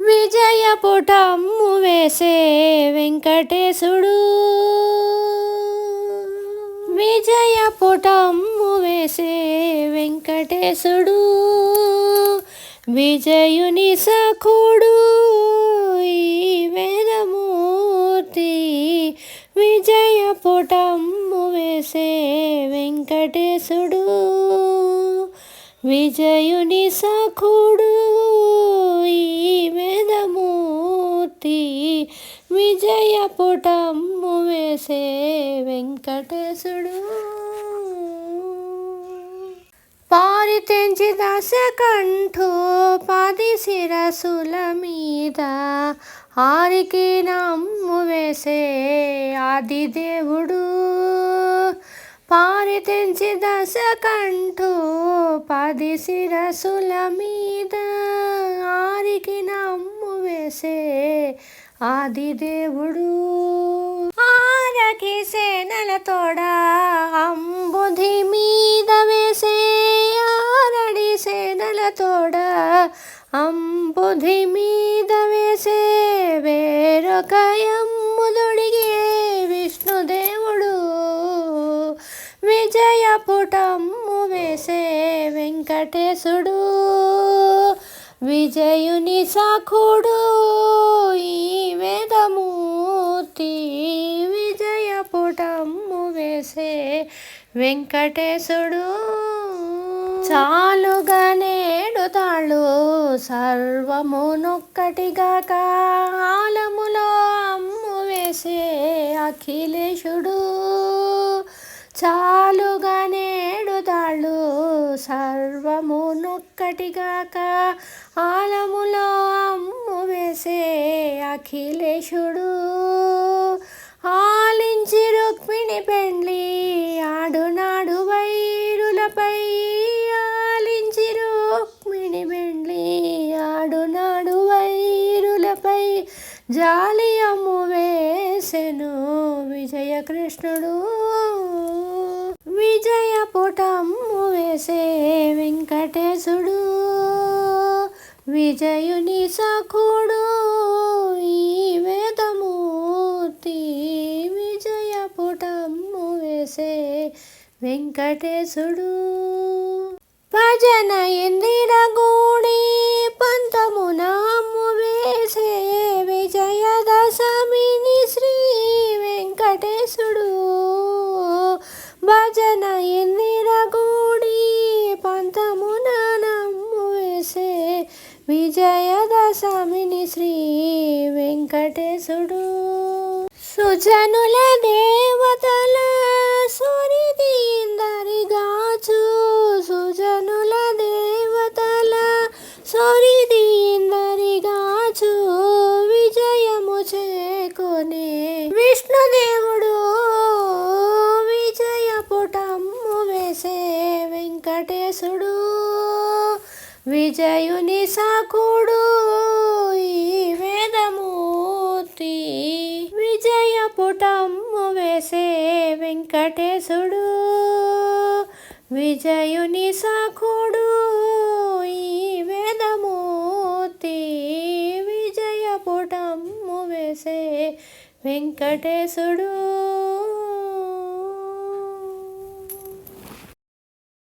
విజయ పుటమ్ము వేసే వెంకటేశుడు. విజయ పుటమ్ము వేసే వెంకటేశుడు. విజయుని సఖుడు ఈ వేదమూర్తి. విజయ పుటమ్ము వేసే వెంకటేశుడు. విజయుని సఖుడు ఈ వేదమూర్తి విజయ పుటమ్ము వేసే వెంకటేశుడు. పారి తెంచి దశ కంఠో పది శిరసుల మీద. ఆరికి నమ్ము వేసే ఆదిదేవుడు. పారి తెంచి దశ కంఠో పది శిరసుల మీద ఆరికి నమ్ము వేసే ఆదిదేవుడు ఆరకి సేనల తోడ అంబుధి మీద వేసే ఆరడి సేనల తోడ అంబుధి మీద వేసే వేరొక ఎమ్ముదొడిగే విష్ణుదేవుడు విజయ పుటమ్ము వేసే వెంకటేశుడు. విజయుని సాఖుడు చేసే వెంకటేశుడు. చాలుగా నేడు తాళ్ళు సర్వమునొక్కటిగా కాలములో అమ్ము వేసే అఖిలేశుడు. చాలుగా నేడు తాళ్ళు సర్వమునొక్కటిగా కాలములో అమ్ము వేసే అఖిలేశుడు. ఆలి జాలియము వేసెను విజయకృష్ణుడు. విజయ పుటమ్ము వేసే వెంకటేశుడు. విజయుని సఖుడు ఈ వేదమూర్తి. విజయ పుటమ్ము వేసే వెంకటేశుడు. భజన ఎంది వెంకటేశుడు భజన ఎన్నిరగూడి పంతమున నమ్ము వేసే విజయదశమిని శ్రీ వెంకటేశుడు. సుజనుల దే విజయుని సాకుడు ఈ వేదమూర్తి. విజయ పుటమ్ము వేసే వెంకటేశుడు. విజయుని సాకుడు ఈ వేదమూర్తి. విజయ పుటమ్ము వేసే వెంకటేశుడు.